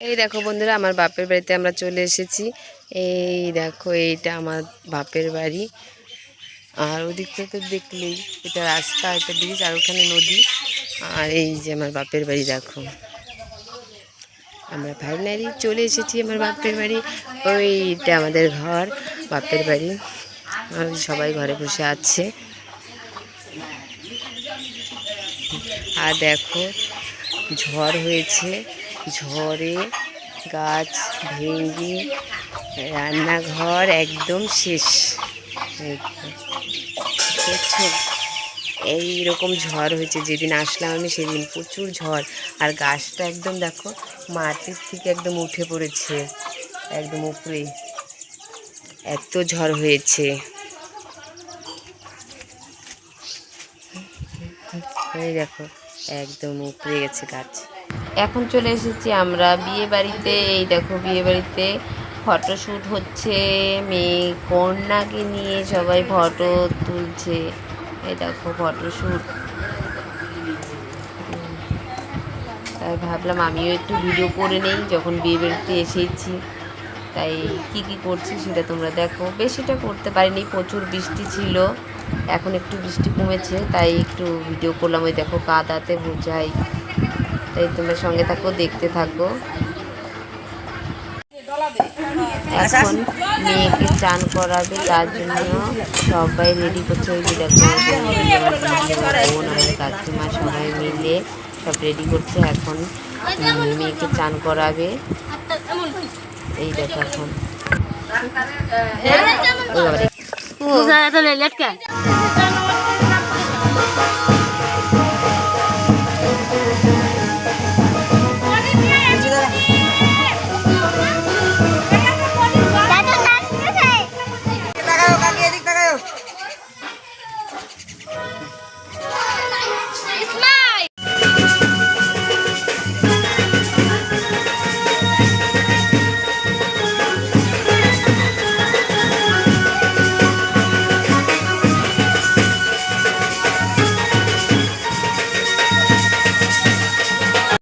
এই দেখো বন্ধুরা, আমার বাপের বাড়িতে আমরা চলে এসেছি। এই দেখো, এইটা আমার বাপের বাড়ি। আর ওদিক থেকে দেখলেই, এটা রাস্তা, এটা ব্রিজ আর ওখানে নদী। আর এই যে আমার বাপের বাড়ি, দেখো। আমরা ফাইনালি চলে এসেছি আমার বাপের বাড়ি। ওইটা আমাদের ঘর, বাপের বাড়ি। সবাই ঘরে বসে আছে। আর দেখো, ঝড় হয়েছে। ঝড়ে গাছ ভেঙে রান্নাঘর একদম শেষ এই রকম ঝড় হয়েছে, যেদিন আসলাম আমি সেদিন প্রচুর ঝড়। আর গাছটা একদম দেখো, মাটির থেকে একদম উঠে পড়েছে, একদম উপরে। এত ঝড় হয়েছে। দেখো, একদম উপরে গেছে গাছ। এখন চলে এসেছি আমরা বিয়ে বাড়িতে। এই দেখো বিয়ে বাড়িতে ফটোশ্যুট হচ্ছে। মেয়ে কন্যাকে নিয়ে সবাই ফটো তুলছে। এই দেখো ফটোশ্যুট তাই ভাবলাম আমিও একটু ভিডিও করে নেই, যখন বিয়ে বাড়িতে এসেছি। তাই কি কি করছি সেটা তোমরা দেখো। বেশিটা করতে পারিনি, প্রচুর বৃষ্টি ছিল। এখন একটু বৃষ্টি কমেছে, তাই একটু ভিডিও করলাম। ওই দেখো কাদাতে বোঝাই। তাই তোমরা সঙ্গে থাকো, দেখতে থাকো। এখন মেয়েকে চান করাবে, তার জন্য সবাই রেডি করছে। ওই কাকিমা সবাই মিলে সব রেডি করছে এখন। মেয়েকে চান করাবে। এই দেখো এখন।